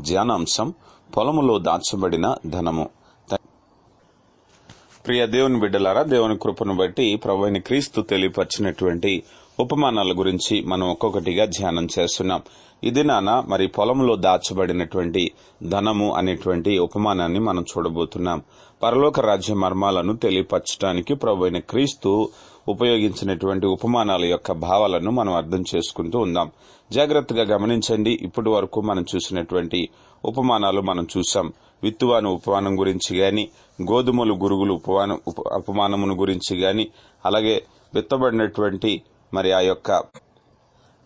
ధ్యానాంశం పొలములో దాచబడిన ధనము. ప్రియ దేవుని బిడ్డలారా దేవుని కృపను బట్టి ప్రభు క్రీస్తు తెలియపరిచినటువంటి ఉపమానాల గురించి మనం ఒక్కొక్కటిగా ధ్యానం చేస్తున్నాం. ఇది నాన్న మరి పొలంలో దాచబడినటువంటి ధనము అనేటువంటి ఉపమానాన్ని మనం చూడబోతున్నాం. పరలోక రాజ్య మర్మాలను తెలియపరచడానికి ప్రభు క్రీస్తు ఉపయోగించినటువంటి ఉపమానాల యొక్క భావాలను మనం అర్థం చేసుకుంటూ ఉందాం. జాగ్రత్తగా గమనించండి. ఇప్పటి వరకు మనం చూసినటువంటి ఉపమానాలు మనం చూసాం. విత్తువాను ఉపమానం గురించి గాని గోధుమలు గురుగులు ఉపమానం ఉపమానమును గురించి గాని అలాగే విత్తబడినటువంటి మరి ఆ యొక్క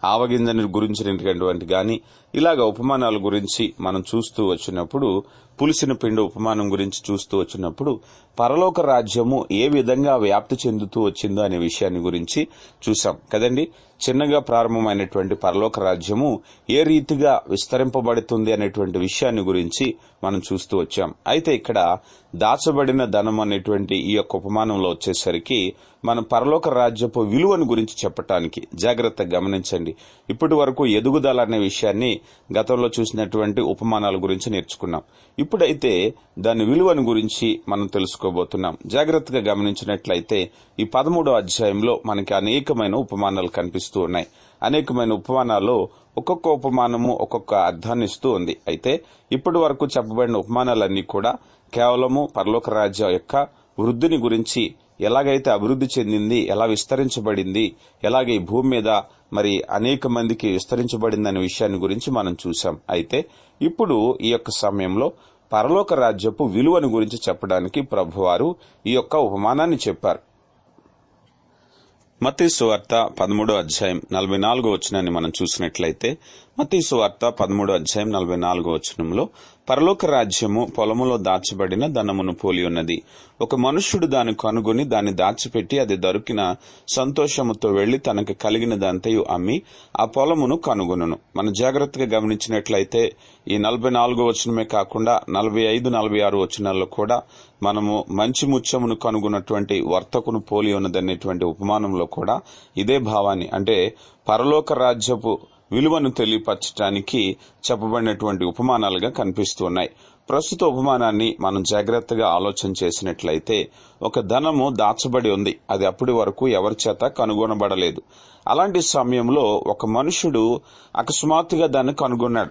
ఆవగింజని గురించినటువంటి గాని ఇలాగ ఉపమానాల గురించి మనం చూస్తూ వచ్చినప్పుడు పులిసిన పిండి ఉపమానం గురించి చూస్తూ వచ్చినప్పుడు పరలోక రాజ్యము ఏ విధంగా వ్యాప్తి చెందుతూ వచ్చిందో అనే విషయాన్ని గురించి చూసాం కదండి? చిన్నగా ప్రారంభమైనటువంటి పరలోక రాజ్యము ఏ రీతిగా విస్తరింపబడుతుంది అనేటువంటి విషయాన్ని గురించి మనం చూస్తూ వచ్చాం. అయితే ఇక్కడ దాచబడిన ధనం అనేటువంటి ఈ యొక్క ఉపమానంలో వచ్చేసరికి మన పరలోక రాజ్యపు విలువను గురించి చెప్పటానికి జాగ్రత్తగా గమనించండి. ఇప్పటి వరకు ఎదుగుదల అనే విషయాన్ని గతంలో చూసినటువంటి ఉపమానాల గురించి నేర్చుకున్నాం. ఇప్పుడైతే దాని విలువను గురించి మనం తెలుసుకోబోతున్నాం. జాగ్రత్తగా గమనించినట్లయితే ఈ పదమూడో అధ్యాయంలో మనకి అనేకమైన ఉపమానాలు కనిపిస్తూ ఉన్నాయి. అనేకమైన ఉపమానాల్లో ఒక్కొక్క ఉపమానము ఒక్కొక్క అర్థాన్ని ఇస్తూ ఉంది. అయితే ఇప్పటి వరకు చెప్పబడిన ఉపమానాలన్నీ కూడా కేవలము పరలోక రాజ్యం యొక్క వృద్ధిని గురించి ఎలాగైతే అభివృద్ధి చెందింది ఎలా విస్తరించబడింది ఎలాగ ఈ భూమి మీద మరి అనేక మందికి విస్తరించబడిందనే విషయాన్ని గురించి మనం చూసాం అయితే ఇప్పుడు ఈ యొక్క సమయంలో పరలోక రాజ్యపు విలువను గురించి చెప్పడానికి ప్రభువారు ఈ యొక్క ఉపమానాన్ని చెప్పారు. మత్తయి సువార్త పదమూడో అధ్యాయం నలభై నాలుగో వచనాన్ని మనం చూసినట్లయితే మత్తయి సువార్త పదమూడో అధ్యాయం నలభై నాలుగో వచనంలో పరలోక రాజ్యము పొలములో దాచబడిన ధనమును పోలి ఉన్నది. ఒక మనుష్యుడు దాన్ని కనుగొని దాన్ని దాచిపెట్టి అది దొరికిన సంతోషముతో వెళ్ళి తనకు కలిగిన దంతయు అమ్మి ఆ పొలమును కనుగొనును. మన జాగ్రత్తగా గమనించినట్లయితే ఈ నలభై నాలుగో వచనమే కాకుండా నలభై ఐదు నలభై ఆరు వచనాల్లో కూడా మనము మంచి ముత్యమును కనుగొన్నటువంటి వర్తకును పోలి ఉన్నదనేటువంటి ఉపమానంలో కూడా ఇదే భావాన్ని. అంటే పరలోక రాజ్యపు విలువను తెలియపరచడానికి చెప్పబడినటువంటి ఉపమానాలుగా కనిపిస్తున్నాయి. ప్రస్తుత ఉపమానాన్ని మనం జాగ్రత్తగా ఆలోచన చేసినట్లయితే ఒక ధనము దాచబడి ఉంది. అది అప్పటి వరకు ఎవరి చేత కనుగొనబడలేదు. అలాంటి సమయంలో ఒక మనుషుడు అకస్మాత్తుగా దాన్ని కనుగొన్నాడు.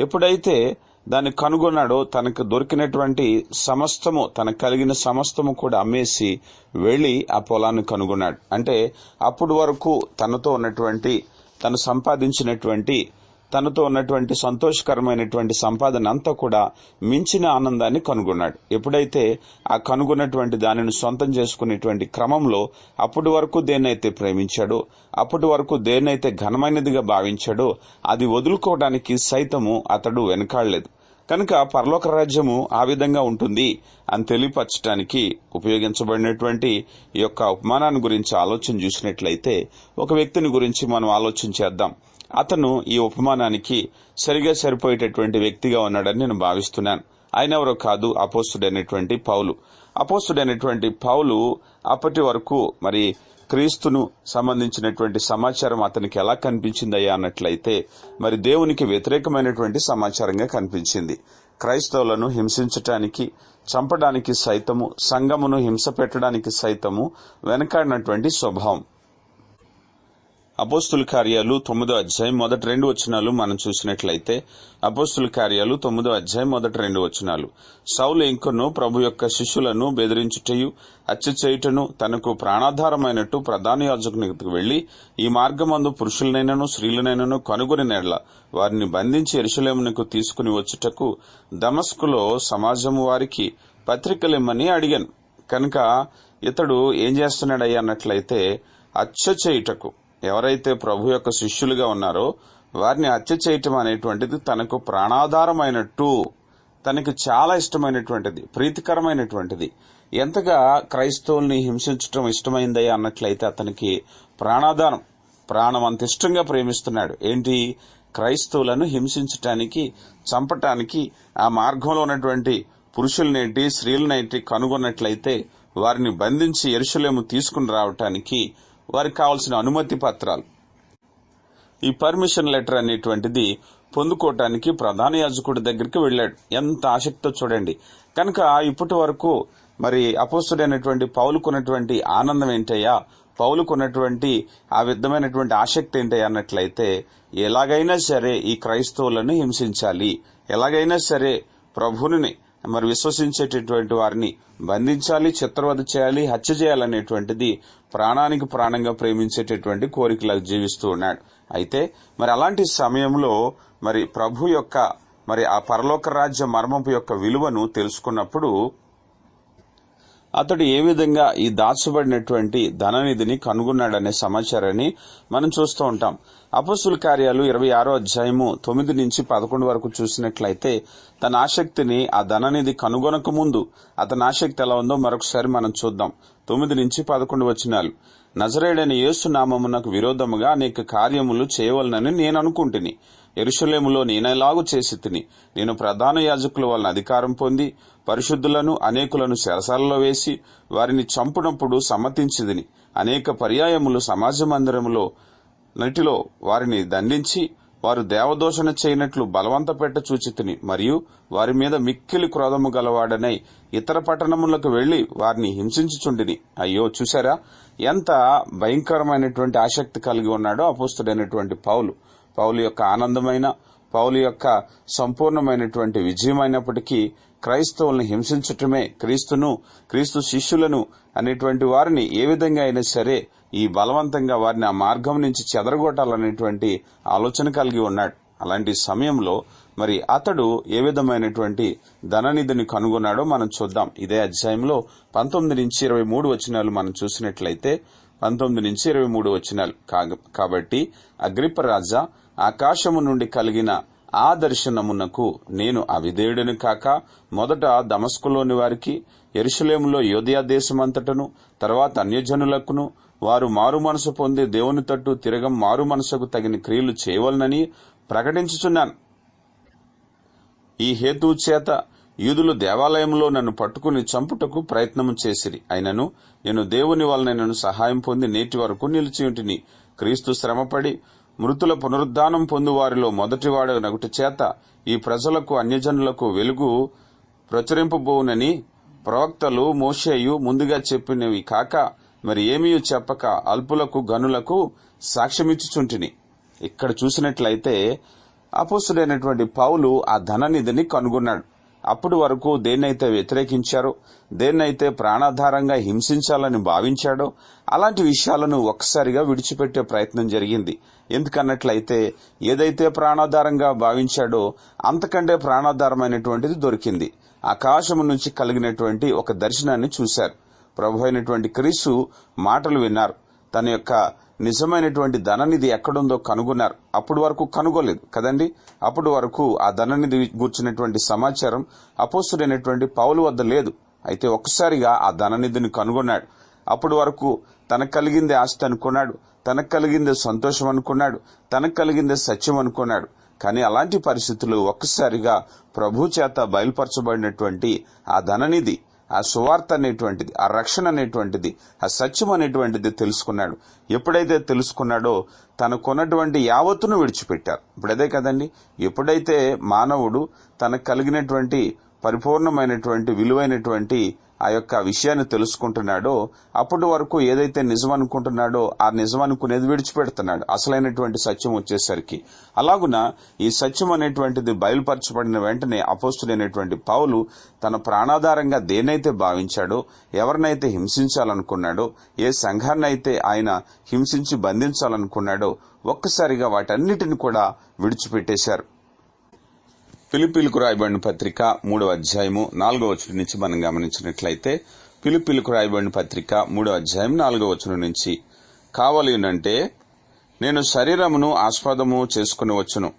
ఎప్పుడైతే దాన్ని కనుగొన్నాడో తనకు దొరికినటువంటి సమస్తము తనకు కలిగిన సమస్తము కూడా అమ్మేసి వెళ్ళి ఆ పొలాన్ని కనుగొన్నాడు. అంటే అప్పటి వరకు తనతో ఉన్నటువంటి తను సంపాదించినటువంటి తనతో ఉన్నటువంటి సంతోషకరమైనటువంటి సంపాదన అంతా కూడా మించిన ఆనందాన్ని కనుగొన్నాడు. ఎప్పుడైతే ఆ కనుగొన్నటువంటి దానిని సొంతం చేసుకునేటువంటి క్రమంలో అప్పటి వరకు దేన్నైతే ప్రేమించాడో అప్పటి వరకు దేన్నైతే ఘనమైనదిగా భావించాడో అది వదులుకోవడానికి సైతము అతడు వెనకాడలేదు. కనుక పరలోక రాజ్యము ఆ విధంగా ఉంటుంది అని తెలియపరచడానికి ఉపయోగించబడినటువంటి ఈ యొక్క ఉపమానాన్ని గురించి ఆలోచన చూసినట్లయితే ఒక వ్యక్తిని గురించి మనం ఆలోచన చేద్దాం. అతను ఈ ఉపమానానికి సరిగా సరిపోయేటటువంటి వ్యక్తిగా ఉన్నాడని నేను భావిస్తున్నాను. ఆయన ఎవరో కాదు అపోస్తుడైనటువంటి పౌలు. అపోస్తుడైనటువంటి పౌలు అప్పటి వరకు మరి క్రీస్తును సంబంధించినటువంటి సమాచారం అతనికి ఎలా కనిపించిందయ్యా అన్నట్లయితే మరి దేవునికి వ్యతిరేకమైనటువంటి సమాచారంగా కనిపించింది. క్రైస్తవులను హింసించటానికి చంపడానికి సైతము సంఘమును హింస పెట్టడానికి సైతము వెనకాడినటువంటి స్వభావం. అపోస్తుల కార్యాలు తొమ్మిదో అధ్యాయం మొదటి రెండు వచనాలు మనం చూసినట్లయితే అపోస్తుల కార్యాలు తొమ్మిదో అధ్యాయం మొదటి రెండు వచనాలు. సౌలు ఇంకను ప్రభు యొక్క శిష్యులను బెదిరించుటయు హత్య చేయుటను తనకు ప్రాణాధారమైనట్టు ప్రధాన యాజకునికి వెళ్ళి ఈ మార్గమందు పురుషులనైనను స్త్రీలనైనను కనుగొని నెడల వారిని బంధించి ఎరుసలేమునకు తీసుకుని వచ్చుటకు దమస్కులో సమాజము వారికి పత్రికలిమ్మని అడిగాను. కనుక ఇతడు ఏం చేస్తున్నాడయ్యా అన్నట్లయితే హత్య చేయుటకు. ఎవరైతే ప్రభు యొక్క శిష్యులుగా ఉన్నారో వారిని హత్య చేయటం అనేటువంటిది తనకు ప్రాణాధారమైనట్టు తనకి చాలా ఇష్టమైనటువంటిది ప్రీతికరమైనటువంటిది. ఎంతగా క్రైస్తవుల్ని హింసించటం ఇష్టమైందే అన్నట్లయితే అతనికి ప్రాణాధారం. ప్రాణం అంత ఇష్టంగా ప్రేమిస్తున్నాడు. ఏంటి? క్రైస్తవులను హింసించటానికి చంపటానికి ఆ మార్గంలో ఉన్నటువంటి పురుషులనేంటి స్త్రీలనేంటి కనుగొన్నట్లయితే వారిని బంధించి ఎరుసలేము తీసుకుని రావటానికి వారికి కావాల్సిన అనుమతి పత్రాలు. ఈ పర్మిషన్ లెటర్ అనేటువంటిది పొందుకోవటానికి ప్రధాన యాజకుడి దగ్గరికి వెళ్ళాడు. ఎంత ఆసక్తితో చూడండి. కనుక ఇప్పటి వరకు మరి అపోస్తుడైనటువంటి పౌలుకున్నటువంటి ఆనందం ఏంటయ్యా? పౌలుకున్నటువంటి ఆ విధమైనటువంటి ఆసక్తి ఏంటయ్యా అన్నట్లయితే ఎలాగైనా సరే ఈ క్రైస్తవులను హింసించాలి. ఎలాగైనా సరే ప్రభుని మరి విశ్వసించేటటువంటి వారిని బంధించాలి చిత్రవధ చేయాలి హత్య చేయాలనేటువంటిది ప్రాణానికి ప్రాణంగా ప్రేమించేటటువంటి కోరికలకు జీవిస్తూ ఉన్నాడు. అయితే మరి అలాంటి సమయంలో మరి ప్రభు యొక్క మరి ఆ పరలోక రాజ్య మర్మపు యొక్క విలువను తెలుసుకున్నప్పుడు అతడు ఏ విధంగా ఈ దాచబడినటువంటి ధననిధిని కనుగొన్నాడనే సమాచారాన్ని మనం చూస్తూ ఉంటాం. అపసుల కార్యాలు ఇరవై ఆరో అధ్యాయము తొమ్మిది నుంచి పదకొండు వరకు చూసినట్లయితే తన ఆసక్తిని ఆ ధననిధి కనుగొనక ముందు అతని ఆసక్తి ఎలా ఉందో మరొకసారి మనం చూద్దాం. తొమ్మిది నుంచి పదకొండు వచనాలు. నజరేడైన యేసు నామమునకు విరోధముగా అనేక కార్యములు చేయవలనని నేను అనుకుంటుని. ఎరుషలేములో నేనేలాగు చేసి తిని నేను ప్రధాన యాజకుల వలన అధికారం పొంది పరిశుద్ధులను అనేకులను శరసాలలో వేసి వారిని చంపునప్పుడు సమ్మతించిదిని అనేక పర్యాయములు సమాజ మందిరములో నటిలో వారిని దండించి వారు దేవదోషణ చేయనట్లు బలవంత పెట్ట చూచితిని మరియు వారి మీద మిక్కిలి క్రోధము గలవాడనై ఇతర పట్టణములకు వెళ్ళి వారిని హింసించుచుండిని. అయ్యో చూసారా ఎంత భయంకరమైనటువంటి ఆసక్తి కలిగి ఉన్నాడో అపోస్తుడైనటువంటి పౌలు. పౌలు యొక్క ఆనందమైన పౌలు యొక్క సంపూర్ణమైనటువంటి విజయం అయినప్పటికీ క్రైస్తవులను హింసించటమే క్రీస్తును క్రీస్తు శిష్యులను అనేటువంటి వారిని ఏ విధంగా అయినా సరే ఈ బలవంతంగా వారిని ఆ మార్గం నుంచి చెదరగొట్టాలనేటువంటి ఆలోచన కలిగి ఉన్నాడు. అలాంటి సమయంలో మరి అతడు ఏ విధమైనటువంటి ధననిధిని కనుగొన్నాడో మనం చూద్దాం. ఇదే అధ్యాయంలో పంతొమ్మిది నుంచి ఇరవై మూడు వచనాలు మనం చూసినట్లయితే పంతొమ్మిది నుంచి ఇరవై మూడు వచ్చినాలు. కాబట్టి అగ్రిపరాజా ఆకాశము నుండి కలిగిన ఆ దర్శనమునకు నేను అవిధేయుడిని కాక మొదట దమస్కులోని వారికి ఎరుషలేములో యోధియా దేశమంతటను తర్వాత అన్యజనులకును వారు మారు మనసు పొంది దేవుని తట్టు తిరగం మారు మనసుకు తగిన క్రియలు చేయవలనని ప్రకటించుచున్నాను. ఈ హేతు చేత యూదులు దేవాలయంలో నన్ను పట్టుకుని చంపుటకు ప్రయత్నము చేసిరి. అయినను నేను దేవుని వలన నన్ను సహాయం పొంది నేటి వరకు నిలిచియుంటిని. క్రీస్తు శ్రమపడి మృతుల పునరుద్ధానం పొందువారిలో మొదటివాడు నగుటి చేత ఈ ప్రజలకు అన్యజనులకు వెలుగు ప్రచురింపబోవునని ప్రవక్తలు మోషేయు ముందుగా చెప్పినవి కాక మరి ఏమీ చెప్పక అల్పులకు గనులకు సాక్ష్యమిచ్చుచుంటిని. ఇక్కడ చూసినట్లయితే అపోసుడైనటువంటి పౌలు ఆ ధననిధిని కనుగొన్నాడు. అప్పటి వరకు దేన్నైతే వ్యతిరేకించారో దేన్నైతే ప్రాణాధారంగా హింసించాలని భావించాడో అలాంటి విషయాలను ఒక్కసారిగా విడిచిపెట్టే ప్రయత్నం జరిగింది. ఎందుకన్నట్లయితే ఏదైతే ప్రాణాధారంగా భావించాడో అంతకంటే ప్రాణాధారమైనటువంటిది దొరికింది. ఆకాశము నుంచి కలిగినటువంటి ఒక దర్శనాన్ని చూశారు. ప్రభు అయినటువంటి క్రీస్తు మాటలు విన్నారు. తన యొక్క నిజమైనటువంటి ధననిధి ఎక్కడుందో కనుగొన్నారు. అప్పటి వరకు కనుగోలేదు కదండి? అప్పటి వరకు ఆ ధననిధి గూర్చినటువంటి సమాచారం అపోసుడైనటువంటి పౌలు వద్ద లేదు. అయితే ఒక్కసారిగా ఆ ధననిధిని కనుగొన్నాడు. అప్పటి వరకు తనకు కలిగిందే ఆస్తి అనుకున్నాడు. తనకు కలిగిందే సంతోషం అనుకున్నాడు. తనకు కలిగిందే సత్యం అనుకున్నాడు. కానీ అలాంటి పరిస్థితులు ఒక్కసారిగా ప్రభు చేత బయలుపరచబడినటువంటి ఆ ధననిధి ఆ సువార్త అనేటువంటిది ఆ రక్షణ అనేటువంటిది ఆ సత్యం అనేటువంటిది తెలుసుకున్నాడు. ఎప్పుడైతే తెలుసుకున్నాడో తనకున్నటువంటి యావత్తును విడిచిపెట్టారు. ఇప్పుడు అదే కదండి? ఎప్పుడైతే మానవుడు తనకు కలిగినటువంటి పరిపూర్ణమైనటువంటి విలువైనటువంటి ఆ యొక్క విషయాన్ని తెలుసుకుంటున్నాడో అప్పటి వరకు ఏదైతే నిజం అనుకుంటున్నాడో ఆ నిజం అనుకునేది విడిచిపెడుతున్నాడు. అసలైనటువంటి సత్యం వచ్చేసరికి. అలాగున ఈ సత్యం అనేటువంటిది బయలుపరచబడిన వెంటనే అపోస్తుడైనటువంటి పౌలు తన ప్రాణాధారంగా దేనైతే భావించాడో ఎవరినైతే హింసించాలనుకున్నాడో ఏ సంఘాన్ని అయితే ఆయన హింసించి బంధించాలనుకున్నాడో ఒక్కసారిగా వాటన్నిటిని కూడా విడిచిపెట్టేశారు. పిలుపులకు రాయబడిన పత్రిక మూడవ అధ్యాయము నాలుగో వచనం నుంచి మనం గమనించినట్లయితే పిలుపులకు రాయబడిన పత్రిక మూడవ అధ్యాయం నాలుగో వచనం నుంచి కావాలి అంటే నేను శరీరమును ఆస్పదము చేసుకుని వచ్చును.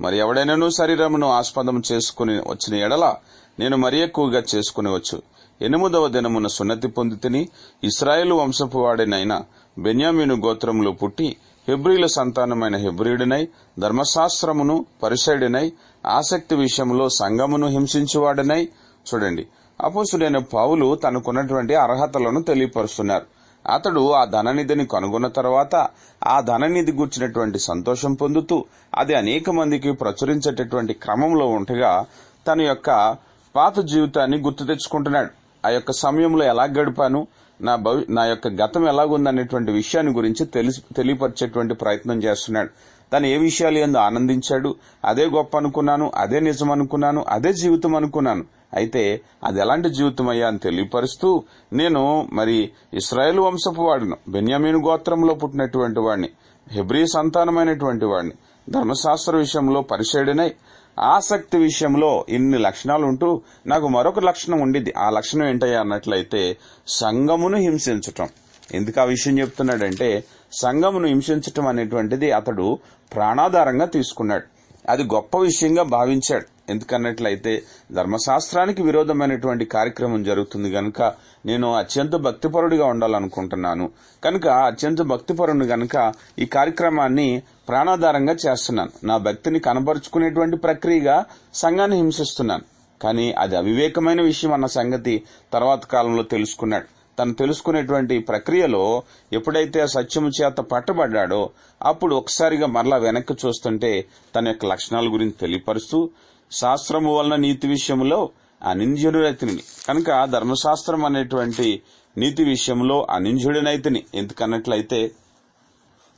మరి ఎవడైనాను శరీరమును ఆస్పదము చేసుకుని వచ్చిన ఎడల నేను మరి ఎక్కువగా చేసుకునివచ్చు ఎనిమిదవ దినమున సున్నతి పొంది తిని ఇస్రాయేలు వంశపు వాడినైన బెన్యామీను గోత్రములో పుట్టి హెబ్రిల సంతానమైన హెబ్రియుడినై ధర్మశాస్త్రమును పరిసైడినై ఆసక్తి విషయంలో సంఘమును హింసించువాడనై. చూడండి. అపోసుడైన పౌలు తనకున్నటువంటి అర్హతలను తెలియపరుస్తున్నారు. అతడు ఆ ధననిధిని కనుగొన్న తర్వాత ఆ ధననిధి గుర్చినటువంటి సంతోషం పొందుతూ అది అనేక మందికి ప్రచురించేటటువంటి క్రమంలో ఉండగా తన యొక్క పాత జీవితాన్ని గుర్తు తెచ్చుకుంటున్నాడు. ఆ యొక్క సమయంలో ఎలా గడిపాను? నా భవి నా యొక్క గతం ఎలాగుందనేటువంటి విషయాన్ని గురించి తెలిసి తెలియపరిచేటువంటి ప్రయత్నం చేస్తున్నాడు. తను ఏ విషయాలు ఎందు ఆనందించాడు? అదే గొప్ప అనుకున్నాను అదే నిజం అనుకున్నాను అదే జీవితం అనుకున్నాను. అయితే అది ఎలాంటి జీవితం అయ్యా అని తెలియపరుస్తూ నేను మరి ఇస్రాయేల్ వంశపు వాడును బెన్యామీను గోత్రంలో పుట్టినటువంటి వాడిని హెబ్రీ సంతానమైనటువంటి వాడిని ధర్మశాస్త్ర విషయంలో పరిచయుడినై ఆసక్తి విషయంలో ఇన్ని లక్షణాలు ఉంటూ నాకు మరొక లక్షణం ఉండిద్ది. ఆ లక్షణం ఏంటయ్యా అన్నట్లయితే సంగమును హింసించటం. ఎందుకు ఆ విషయం చెప్తున్నాడంటే సంఘమును హింసించటం అనేటువంటిది అతడు ప్రాణాధారంగా తీసుకున్నాడు. అది గొప్ప విషయంగా భావించాడు. ఎందుకన్నట్లయితే ధర్మశాస్త్రానికి విరోధమైనటువంటి కార్యక్రమం జరుగుతుంది గనుక నేను అత్యంత భక్తిపరుడిగా ఉండాలనుకుంటున్నాను. కనుక అత్యంత భక్తిపరుడు గనుక ఈ కార్యక్రమాన్ని ప్రాణాధారంగా చేస్తున్నాను. నా భక్తిని కనబరుచుకునేటువంటి ప్రక్రియగా సంఘాన్ని హింసిస్తున్నాను. కానీ అది అవివేకమైన విషయం అన్న సంగతి తర్వాత కాలంలో తెలుసుకున్నాడు. తను తెలుసుకునేటువంటి ప్రక్రియలో ఎప్పుడైతే ఆ సత్యము చేత పట్టబడ్డాడో అప్పుడు ఒకసారిగా మరలా వెనక్కి చూస్తుంటే తన యొక్క లక్షణాల గురించి తెలియపరుస్తూ శాస్త్రము వలన నీతి విషయంలో అనింజుడైతిని కనుక ధర్మశాస్త్రం అనేటువంటి నీతి విషయంలో అనింజుడినైతిని ఎందుకన్నట్లయితే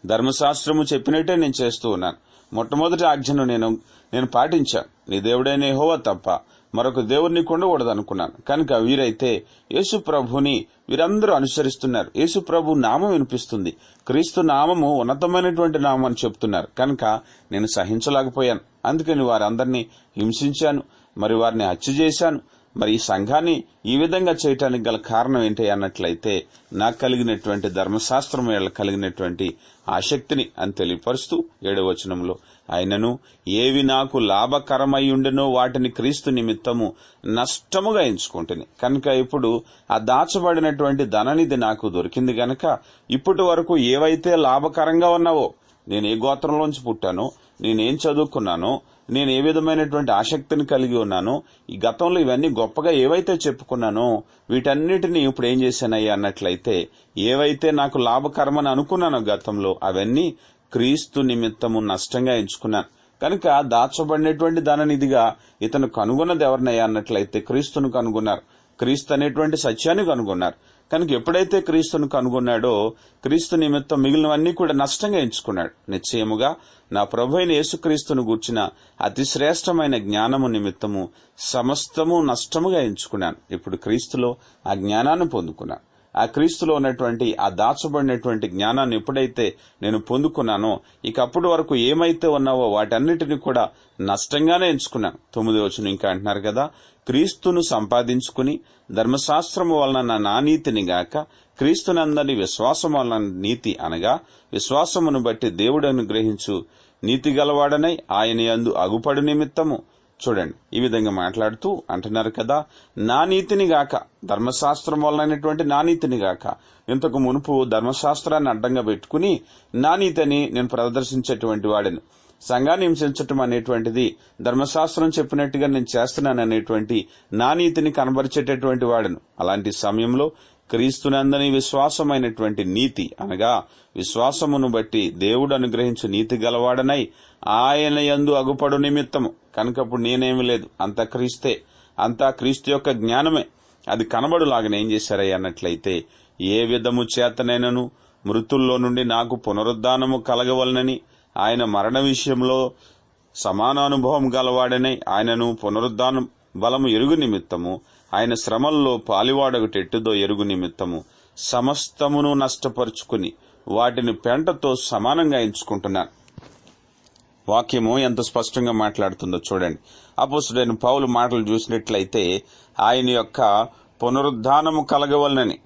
ధర్మశాస్త్రము చెప్పినట్టే నేను చేస్తూ ఉన్నాను. మొట్టమొదటి ఆజ్ఞను నేను నేను పాటించాను. నీ దేవుడైన హోవ తప్ప మరొక దేవుడిని కొండకూడదు అనుకున్నాను కనుక వీరైతే యేసు ప్రభుని వీరందరూ అనుసరిస్తున్నారు. యేసు ప్రభు నామం వినిపిస్తుంది. క్రీస్తు నామము ఉన్నతమైనటువంటి నామం అని చెప్తున్నారు. కనుక నేను సహించలేకపోయాను. అందుకని వారందరినీ హింసించాను. మరి వారిని హత్య చేశాను. మరి ఈ సంఘాన్ని ఈ విధంగా చేయటానికి గల కారణం ఏంటి అన్నట్లయితే నాకు కలిగినటువంటి ధర్మశాస్త్రం కలిగినటువంటి ఆసక్తిని అని తెలియపరుస్తూ ఏడవచనంలో ఆయనను ఏవి నాకు లాభకరమై వాటిని క్రీస్తు నిమిత్తము నష్టముగా ఎంచుకుంటుంది కనుక ఇప్పుడు ఆ దాచబడినటువంటి ధననిధి నాకు దొరికింది గనక ఇప్పటి వరకు ఏవైతే లాభకరంగా ఉన్నావో నేను ఏ గోత్రంలోంచి పుట్టానో నేనేం చదువుకున్నానో నేను ఏ విధమైనటువంటి ఆసక్తిని కలిగి ఉన్నానో ఈ గతంలో ఇవన్నీ గొప్పగా ఏవైతే చెప్పుకున్నానో వీటన్నిటిని ఇప్పుడు ఏం చేశానయ్యా అన్నట్లయితే ఏవైతే నాకు లాభకరమని అనుకున్నానో గతంలో అవన్నీ క్రీస్తు నిమిత్తము నష్టంగా ఎంచుకున్నాను. కనుక దాచబడినటువంటి ధననిధిగా ఇతను కనుగొన్నది ఎవరినయ్యా అన్నట్లయితే క్రీస్తును కనుగొన్నారు. క్రీస్తు అనేటువంటి సత్యాన్ని కనుగొన్నారు. కనుక ఎప్పుడైతే క్రీస్తును కనుగొన్నాడో క్రీస్తు నిమిత్తం మిగిలినవన్నీ కూడా నష్టంగా ఎంచుకున్నాడు. నిశ్చయముగా నా ప్రభు అయిన యేసుక్రీస్తును గూర్చిన అతి శ్రేష్టమైన జ్ఞానము నిమిత్తము సమస్తము నష్టముగా ఎంచుకున్నాను. ఇప్పుడు క్రీస్తులో ఆ జ్ఞానాన్ని పొందుకున్నాను. ఆ క్రీస్తులో ఉన్నటువంటి ఆ దాచబడినటువంటి జ్ఞానాన్ని ఎప్పుడైతే నేను పొందుకున్నానో ఇక అప్పటి వరకు ఏమైతే ఉన్నావో వాటన్నిటిని కూడా నష్టంగానే ఎంచుకున్నాను తొమ్మిది వచ్చిన ఇంకా అంటున్నారు కదా క్రీస్తును సంపాదించుకుని ధర్మశాస్త్రము వలన నా నానీతిని గాక క్రీస్తునందని విశ్వాసం వలన నీతి అనగా విశ్వాసమును బట్టి దేవుడు అనుగ్రహించు నీతి గలవాడనై ఆయన యందు అగుపడు నిమిత్తము. చూడండి ఈ విధంగా మాట్లాడుతూ అంటున్నారు కదా నా నీతిని గాక ధర్మశాస్త్రం వలనైనటువంటి నా నీతిని గాక ఇంతకు మునుపు ధర్మశాస్త్రాన్ని అడ్డంగా పెట్టుకుని నా నీతిని నేను ప్రదర్శించేటువంటి వాడిని. సంఘాన్ని హింసించటం అనేటువంటిది ధర్మశాస్త్రం చెప్పినట్టుగా నేను చేస్తున్నాను అనేటువంటి నా నీతిని కనబరిచేటటువంటి వాడను. అలాంటి సమయంలో క్రీస్తునందని విశ్వాసమైనటువంటి నీతి అనగా విశ్వాసమును బట్టి దేవుడు అనుగ్రహించు నీతి గలవాడనై ఆయన యందు అగుపడు నిమిత్తము. కనుకప్పుడు నేనేమి లేదు. అంతా క్రీస్తే. అంతా క్రీస్తు యొక్క జ్ఞానమే. అది కనబడులాగా ఏం చేశారయ్య అన్నట్లయితే ఏ విధము చేతనైనను మృతుల్లో నుండి నాకు పునరుద్ధానము కలగవలనని ఆయన మరణ విషయంలో సమానానుభవం గలవాడనై ఆయనను పునరుద్ధానం బలము ఎరుగు నిమిత్తము ఆయన శ్రమల్లో పాలివాడగటెట్టుదో ఎరుగు నిమిత్తము. సమస్తమును నష్టపరుచుకుని వాటిని పెంటతో సమానంగా ఎంచుకుంటున్నాను. వాక్యము ఎంత స్పష్టంగా మాట్లాడుతుందో చూడండి. అపోసుడైన పౌలు మాటలు చూసినట్లయితే ఆయన యొక్క పునరుద్ధానము కలగవలనని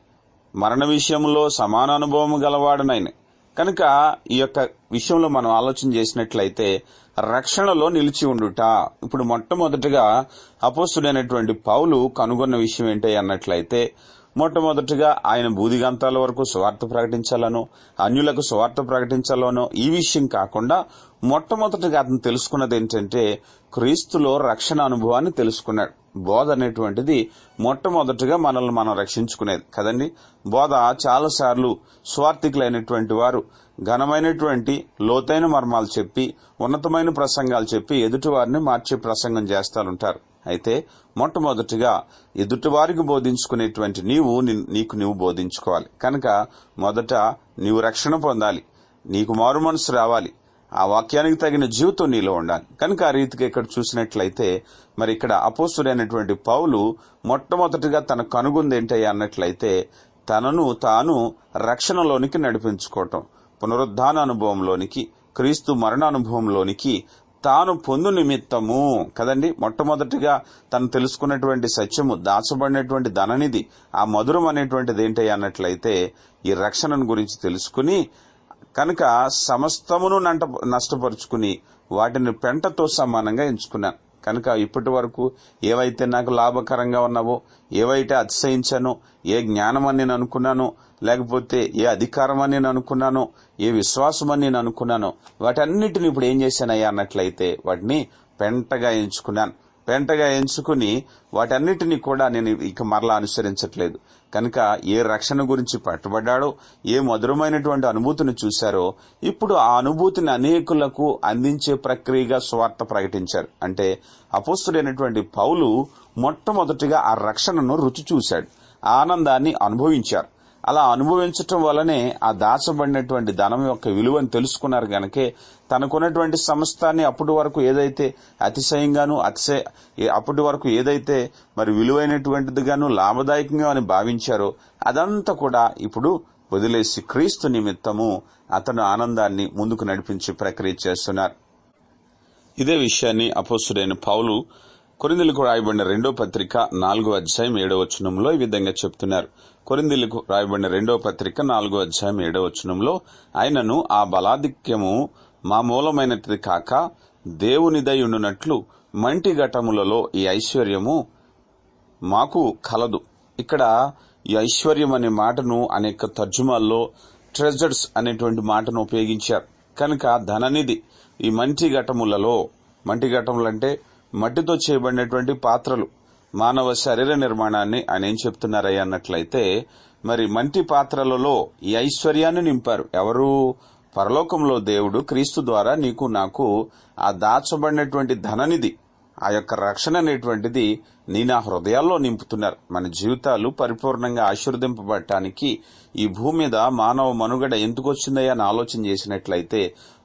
మరణ విషయంలో సమాన అనుభవము గలవాడనైనా కనుక ఈ యొక్క విషయంలో మనం ఆలోచన చేసినట్లయితే రక్షణలో నిలిచి ఉండుట. ఇప్పుడు మొట్టమొదటిగా అపోస్తుడైనటువంటి పౌలు కనుగొన్న విషయం ఏంటి అన్నట్లయితే మొట్టమొదటిగా ఆయన బూదిగంతాల వరకు స్వార్థ ప్రకటించాలనో అన్యులకు స్వార్థ ప్రకటించాలనో ఈ విషయం కాకుండా మొట్టమొదటిగా అతను తెలుసుకున్నది ఏంటంటే క్రీస్తులో రక్షణ అనుభవాన్ని తెలుసుకున్నాడు. బోధ అనేటువంటిది మొట్టమొదటిగా మనల్ని మనం రక్షించుకునేది. కదండి? బోధ చాలాసార్లు స్వార్థికులైనటువంటి వారు ఘనమైనటువంటి లోతైన మర్మాలు చెప్పి ఉన్నతమైన ప్రసంగాలు చెప్పి ఎదుటివారిని మార్చే ప్రసంగం చేస్తారుంటారు. అయితే మొట్టమొదటిగా ఎదుటివారికి బోధించుకునేటువంటి నీవు నీకు నీవు బోధించుకోవాలి. కనుక మొదట నీవు రక్షణ పొందాలి. నీకు మారు మనసు రావాలి. ఆ వాక్యానికి తగిన జీవితం నీలో ఉండాలి. కనుక ఆ రీతిగా ఇక్కడ చూసినట్లయితే మరి ఇక్కడ అపోస్తుడైనటువంటి పౌలు మొట్టమొదటిగా తన కనుగొంది ఏంటయ్యా అన్నట్లయితే తనను తాను రక్షణలోనికి నడిపించుకోవటం పునరుద్ధాన అనుభవంలోనికి క్రీస్తు మరణానుభవంలోనికి తాను పొందు నిమిత్తము. కదండి? మొట్టమొదటిగా తను తెలుసుకున్నటువంటి సత్యము దాచబడినటువంటి ధననిధి ఆ మధురం అనేటువంటిది ఏంటయ్యా అన్నట్లయితే ఈ రక్షణను గురించి తెలుసుకుని కనుక సమస్తమును నంట నష్టపరుచుకుని వాటిని పెంటతో సమానంగా ఎంచుకున్నాను. కనుక ఇప్పటి వరకు ఏవైతే నాకు లాభకరంగా ఉన్నావో ఏవైతే అతిశయించానో ఏ జ్ఞానం అని నేను అనుకున్నానో లేకపోతే ఏ అధికారం అని నేను అనుకున్నానో ఏ విశ్వాసం అని నేను అనుకున్నానో వాటన్నిటిని ఇప్పుడు ఏం చేశానయ్యా అన్నట్లయితే వాటిని పెంటగా ఎంచుకున్నాను. పెంటగా ఎంచుకుని వాటన్నిటిని కూడా నేను ఇక మరలా అనుసరించట్లేదు. కనుక ఏ రక్షణ గురించి పట్టుబడ్డాడో ఏ మధురమైనటువంటి అనుభూతిని చూశారో ఇప్పుడు ఆ అనుభూతిని అనేకులకు అందించే ప్రక్రియగా స్వార్థ ప్రకటించారు. అంటే అపోస్తుడైనటువంటి పౌలు మొట్టమొదటిగా ఆ రక్షణను రుచి చూశాడు. ఆనందాన్ని అనుభవించారు. అలా అనుభవించటం వల్లనే ఆ దాచబడినటువంటి ధనం యొక్క విలువను తెలుసుకున్నారు గనకే తనకున్నటువంటి సమస్తాన్ని అప్పటి వరకు ఏదైతే అతిశయంగాను అతిశయ అప్పటి వరకు ఏదైతే మరి విలువైనటువంటిదిగాను లాభదాయకంగా అని భావించారో అదంతా కూడా ఇప్పుడు వదిలేసి క్రీస్తు నిమిత్తము అతను ఆనందాన్ని ముందుకు నడిపించి ప్రక్రియ చేస్తున్నారు. ఇదే విషయాన్ని అపోసుడైన పౌలు కొరిందులకు రాయబడిన రెండో పత్రిక నాలుగో అధ్యాయం ఏడో వచనంలో ఈ విధంగా చెప్తున్నారు. కొరిందులకు రాయబడిన రెండో పత్రిక నాలుగో అధ్యాయం ఏడో వచనంలో ఆయనను ఆ బలాధిక్యము మా మూలమైనది కాక దేవునిదై ఉండునట్లు మంటి ఘటములలో ఈ ఐశ్వర్యము మాకు కలదు. ఇక్కడ ఈ ఐశ్వర్యం అనే మాటను అనేక తర్జుమాల్లో ట్రెజర్స్ అనేటువంటి మాటను ఉపయోగించారు. కనుక ధననిధి ఈ మంటి ఘటములలో మంటి ఘటములు అంటే మట్టితో చేయబడినటువంటి పాత్రలు. మానవ శరీర నిర్మాణాన్ని ఆయన ఏం చెప్తున్నారయ్య అన్నట్లయితే మరి మంటి పాత్రలలో ఈ ఐశ్వర్యాన్ని నింపారు. ఎవరు? పరలోకంలో దేవుడు క్రీస్తు ద్వారా నీకు నాకు ఆ దాచబడినటువంటి ధననిధి ఆ యొక్క రక్షణ అనేటువంటిది నీ నా హృదయాల్లో నింపుతున్నారు. మన జీవితాలు పరిపూర్ణంగా ఆశీర్వదింపబడటానికి ఈ భూమి మీద మానవ మనుగడ ఎందుకు వచ్చిందయ్యా అని ఆలోచన చేసినట్లయితే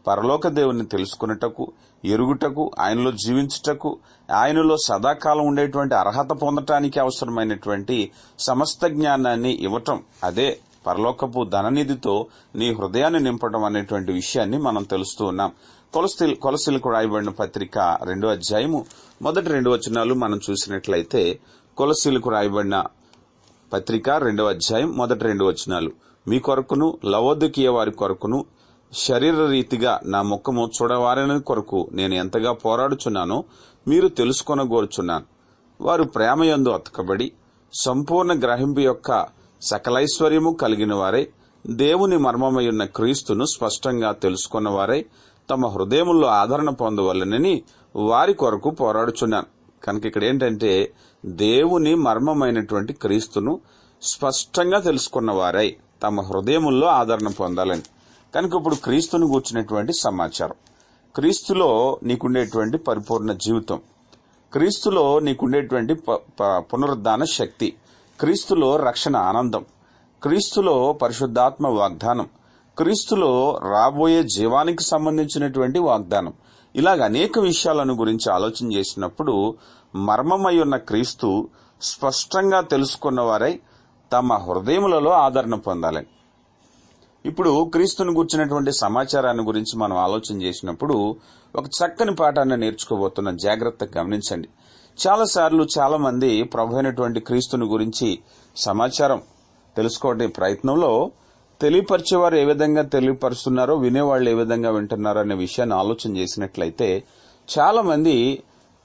పరలోక దేవుని తెలుసుకున్నటకు ఎరుగుటకు ఆయనలో జీవించుటకు ఆయనలో సదాకాలం ఉండేటువంటి అర్హత పొందటానికి అవసరమైనటువంటి సమస్త జ్ఞానాన్ని ఇవ్వటం అదే పరలోకపు ధననిధితో నీ హృదయాన్ని నింపడం అనేటువంటి విషయాన్ని మనం తెలుస్తూ ఉన్నాం. కొలసి కొలసిలకు రాయబడిన పత్రిక రెండో అధ్యాయము మొదటి రెండు వచనాలు మనం చూసినట్లయితే కొలసీలకు రాయబడిన పత్రిక రెండవ అధ్యాయం మొదటి రెండు వచనాలు. మీ కొరకును లవోదికీయ వారి కొరకును శరీర రీతిగా నా ముఖము చూడవారని కొరకు నేను ఎంతగా పోరాడుచున్నానో మీరు తెలుసుకొనగోరుచున్నాను. వారు ప్రేమయందు అతకబడి సంపూర్ణ గ్రహింపు యొక్క సకలైశ్వర్యము కలిగిన వారే దేవుని మర్మమయున్న క్రీస్తును స్పష్టంగా తెలుసుకున్నవారై తమ హృదయముల్లో ఆదరణ పొందవలనని వారి కొరకు పోరాడుచున్నాను. కనుక ఇక్కడ ఏంటంటే దేవుని మర్మమైనటువంటి క్రీస్తును స్పష్టంగా తెలుసుకున్నవారై తమ హృదయముల్లో ఆదరణ పొందాలని. కనుక ఇప్పుడు క్రీస్తును కూర్చున్నటువంటి సమాచారం. క్రీస్తులో నీకుండేటువంటి పరిపూర్ణ జీవితం. క్రీస్తులో నీకుండేటువంటి ప- ప- పునరుద్ధాన శక్తి. క్రీస్తులో రక్షణ ఆనందం. క్రీస్తులో పరిశుద్ధాత్మ వాగ్దానం. క్రీస్తులో రాబోయే జీవానికి సంబంధించినటువంటి వాగ్దానం. ఇలాగ అనేక విషయాలను గురించి ఆలోచన చేసినప్పుడు మర్మమై ఉన్న క్రీస్తు స్పష్టంగా తెలుసుకున్న వారై తమ హృదయములలో ఆదరణ పొందాలని ఇప్పుడు క్రీస్తుని గుర్చినటువంటి సమాచారాన్ని గురించి మనం ఆలోచన చేసినప్పుడు ఒక చక్కని పాఠాన్ని నేర్చుకోబోతున్న జాగ్రత్తగా గమనించండి. చాలాసార్లు చాలా మంది ప్రభు అయినటువంటి క్రీస్తుని గురించి సమాచారం తెలుసుకోవడం ప్రయత్నంలో తెలియపరిచేవారు ఏ విధంగా తెలియపరుస్తున్నారో వినేవాళ్ళు ఏ విధంగా వింటున్నారో అనే విషయాన్ని ఆలోచన చేసినట్లయితే చాలా మంది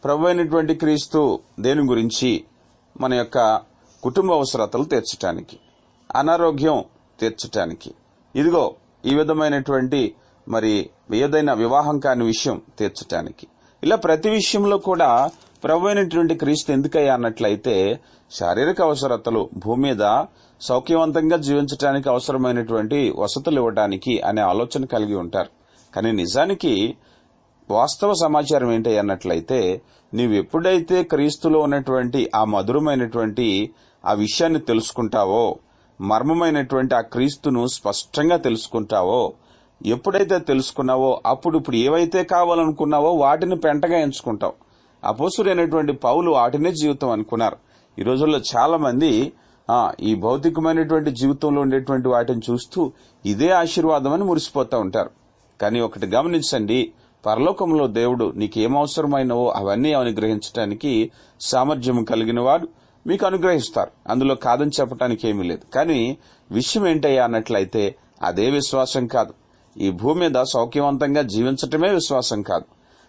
ప్రభు అయినటువంటి క్రీస్తు దేని గురించి మన యొక్క కుటుంబ అవసరతలు తీర్చటానికి అనారోగ్యం తీర్చటానికి ఇదిగో ఈ విధమైనటువంటి మరి ఏదైనా వివాహం కాని విషయం తీర్చటానికి ఇలా ప్రతి విషయంలో కూడా ప్రభు అయినటువంటి క్రీస్తు ఎందుకయ్యా అన్నట్లయితే శారీరక అవసరతలు భూమి మీద సౌఖ్యవంతంగా జీవించడానికి అవసరమైనటువంటి వసతులు ఇవ్వడానికి అనే ఆలోచన కలిగి ఉంటారు. కానీ నిజానికి వాస్తవ సమాచారం ఏంటి అన్నట్లయితే నీవు ఎప్పుడైతే క్రీస్తులో ఉన్నటువంటి ఆ మధురమైనటువంటి ఆ విషయాన్ని తెలుసుకుంటావో మర్మమైనటువంటి ఆ క్రీస్తును స్పష్టంగా తెలుసుకుంటావో ఎప్పుడైతే తెలుసుకున్నావో అప్పుడు ఇప్పుడు ఏవైతే కావాలనుకున్నావో వాటిని పెంటగా ఎంచుకుంటావు. అపోసురైనటువంటి పౌలు వాటినే జీవితం అనుకున్నారు. ఈ రోజుల్లో చాలా మంది ఈ భౌతికమైనటువంటి జీవితంలో ఉండేటువంటి వాటిని చూస్తూ ఇదే ఆశీర్వాదం అని మురిసిపోతూ ఉంటారు. కానీ ఒకటి గమనించండి పరలోకంలో దేవుడు నీకు ఏమవసరమైనవో అవన్నీ అనుగ్రహించడానికి సామర్థ్యం కలిగిన వాడు మీకు అనుగ్రహిస్తారు. అందులో కాదని చెప్పడానికి ఏమీ లేదు. కానీ విషయం ఏంటయ్యా అన్నట్లయితే అదే విశ్వాసం కాదు. ఈ భూమి మీద సౌఖ్యవంతంగా జీవించటమే విశ్వాసం కాదు.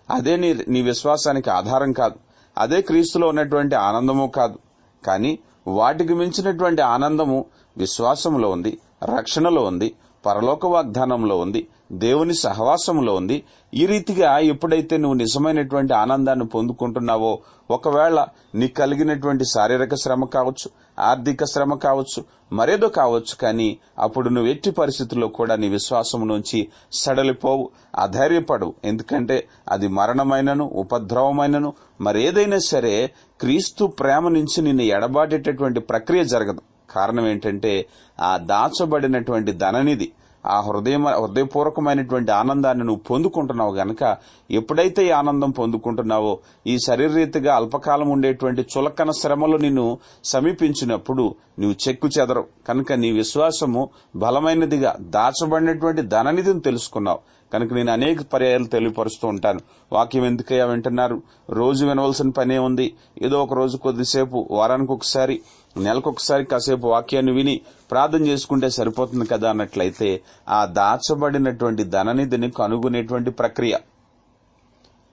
అదే నీ నీ విశ్వాసానికి ఆధారం కాదు. అదే క్రీస్తులో ఉన్నటువంటి ఆనందము కాదు. కానీ వాటికి మించినటువంటి ఆనందము విశ్వాసంలో ఉంది రక్షణలో ఉంది పరలోక వాగ్దానంలో ఉంది దేవుని సహవాసంలో ఉంది. ఈ రీతిగా ఎప్పుడైతే నువ్వు నిజమైనటువంటి ఆనందాన్ని పొందుకుంటున్నావో ఒకవేళ నీకు కలిగినటువంటి శారీరక శ్రమ కావచ్చు ఆర్థిక శ్రమ కావచ్చు మరేదో కావచ్చు కానీ అప్పుడు నువ్వు ఎట్టి పరిస్థితుల్లో కూడా నీ విశ్వాసం నుంచి సడలిపోవు అధైర్యపడవు. ఎందుకంటే అది మరణమైనను ఉపద్రవమైనను మరేదైనా సరే క్రీస్తు ప్రేమ నుంచి నిన్ను ఎడబాటేటటువంటి ప్రక్రియ జరగదు. కారణం ఏంటంటే ఆ దాచబడినటువంటి ధననిధి ఆ హృదయం హృదయపూర్వకమైనటువంటి ఆనందాన్ని నువ్వు పొందుకుంటున్నావు గనక ఎప్పుడైతే ఈ ఆనందం పొందుకుంటున్నావో ఈ శరీరీతిగా అల్పకాలం ఉండేటువంటి చులకన శ్రమలు నిన్ను సమీపించినప్పుడు నువ్వు చెక్కు చెదరవు. కనుక నీ విశ్వాసము బలమైనదిగా దాచబడినటువంటి ధననిధిని తెలుసుకున్నావు. కనుక నేను అనేక పర్యాయాలు తెలియపరుస్తూ ఉంటాను. వాక్యం ఎందుకయ్యా వింటున్నారు? రోజు వినవలసిన పనే ఉంది. ఏదో ఒక రోజు కొద్దిసేపు వారానికి ఒకసారి నెలకొకసారి కాసేపు వాక్యాన్ని విని ప్రార్థన చేసుకుంటే సరిపోతుంది కదా అన్నట్లయితే ఆ దాచబడినటువంటి ధననిధిని కనుగొనేటువంటి ప్రక్రియ.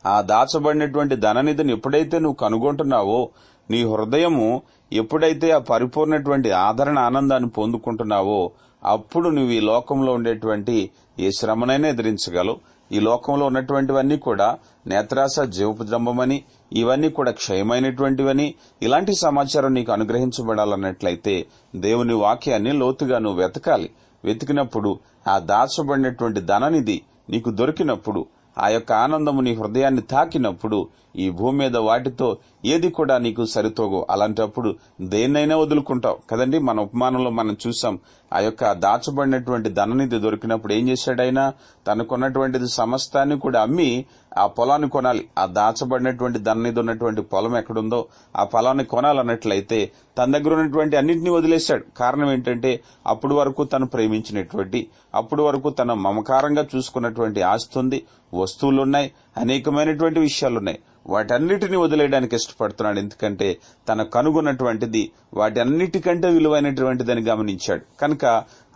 ఆ దాచబడినటువంటి ధననిధిని ఎప్పుడైతే నువ్వు కనుగొంటున్నావో నీ హృదయము ఎప్పుడైతే ఆ పరిపూర్ణటువంటి ఆదరణ ఆనందాన్ని పొందుకుంటున్నావో అప్పుడు నువ్వు ఈ లోకంలో ఉండేటువంటి ఏ శ్రమనైనా ఎదిరించగలవు. ఈ లోకంలో ఉన్నటువంటివన్నీ కూడా నేత్రాస జీవపజంబమని ఇవన్నీ కూడా క్షయమైనటువంటివని ఇలాంటి సమాచారం నీకు అనుగ్రహించబడాలన్నట్లయితే దేవుని వాక్యాన్ని లోతుగా నువ్వు వెతకాలి. వెతికినప్పుడు ఆ దాచబడినటువంటి ధననిధి నీకు దొరికినప్పుడు ఆ యొక్క ఆనందము నీ హృదయాన్ని తాకినప్పుడు ఈ భూమి మీద వాటితో ఏది కూడా నీకు సరితోగో అలాంటప్పుడు దేన్నైనా వదులుకుంటావు. కదండి మన ఉపమానంలో మనం చూసాం ఆ యొక్క దాచబడినటువంటి ధననిధి దొరికినప్పుడు ఏం చేశాడైనా తనకున్నటువంటిది సమస్తాన్ని కూడా అమ్మి ఆ పొలాన్ని కొనాలి. ఆ దాచబడినటువంటి ధననిధి ఉన్నటువంటి పొలం ఎక్కడుందో ఆ పొలాన్ని కొనాలన్నట్లయితే తన దగ్గర ఉన్నటువంటి అన్నింటినీ వదిలేశాడు. కారణం ఏంటంటే అప్పుడు వరకు తను ప్రేమించినటువంటి అప్పుడు వరకు తన మమకారంగా చూసుకున్నటువంటి ఆస్తుంది ఉంది. వస్తువులున్నాయి. అనేకమైనటువంటి విషయాలున్నాయి. వాటన్నిటిని వదిలేయడానికి ఇష్టపడుతున్నాడు. ఎందుకంటే తన కనుగొన్నటువంటిది వాటన్నిటికంటే విలువైనటువంటిదని గమనించాడు. కనుక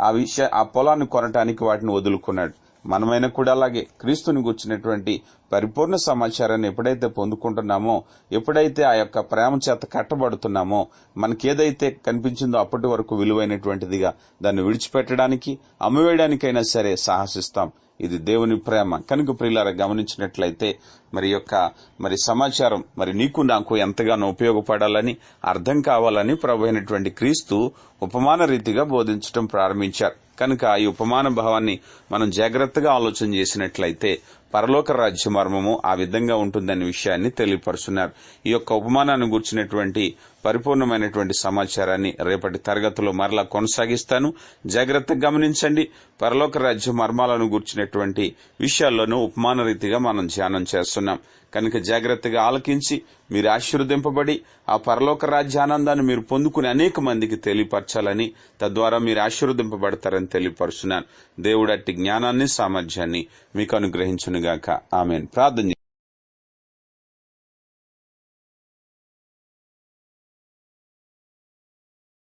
ఆ విషయ ఆ పొలాన్ని కొనటానికి వాటిని వదులుకున్నాడు. మనమైనా కూడా అలాగే క్రీస్తుని గుర్చినటువంటి పరిపూర్ణ సమాచారాన్ని ఎప్పుడైతే పొందుకుంటున్నామో ఎప్పుడైతే ఆ యొక్క ప్రేమ చేత కట్టబడుతున్నామో మనకేదైతే కనిపించిందో అప్పటి వరకు విలువైనటువంటిదిగా దాన్ని విడిచిపెట్టడానికి అమ్మివేయడానికైనా సరే సాహసిస్తాం. ఇది దేవుని ప్రేమ. కనుక ప్రియులారా గమనించినట్లయితే మరి యొక్క మరి సమాచారం మరి నీకు నాకు ఎంతగానో ఉపయోగపడాలని అర్థం కావాలని ప్రభు అయినటువంటి క్రీస్తు ఉపమాన రీతిగా బోధించడం ప్రారంభించారు. కనుక ఈ ఉపమాన భావాన్ని మనం జాగ్రత్తగా ఆలోచన చేసినట్లయితే పరలోక రాజ్య మర్మము ఆ విధంగా ఉంటుందనే విషయాన్ని తెలియపరుస్తున్నారు. ఈ యొక్క ఉపమానాన్ని గుర్చినటువంటి పరిపూర్ణమైనటువంటి సమాచారాన్ని రేపటి తరగతిలో మరలా కొనసాగిస్తాను. జాగ్రత్తగా గమనించండి. పరలోక రాజ్య మర్మాలను గుర్చినటువంటి విషయాల్లోనూ ఉపమాన రీతిగా మనం ధ్యానం చేస్తున్నాం. కనుక జాగ్రత్తగా ఆలకించి మీరు ఆశీర్వదింపబడి ఆ పరలోక రాజ్యానందాన్ని మీరు పొందుకుని అనేక మందికి తెలియపరచాలని తద్వారా మీరు ఆశీర్వదింపబడతారని తెలియపరుచున్నాను దేవుడు అట్టి జ్ఞానాన్ని సామర్థ్యాన్ని మీకు అనుగ్రహించునుగాక. ఆమెను. ప్రార్థన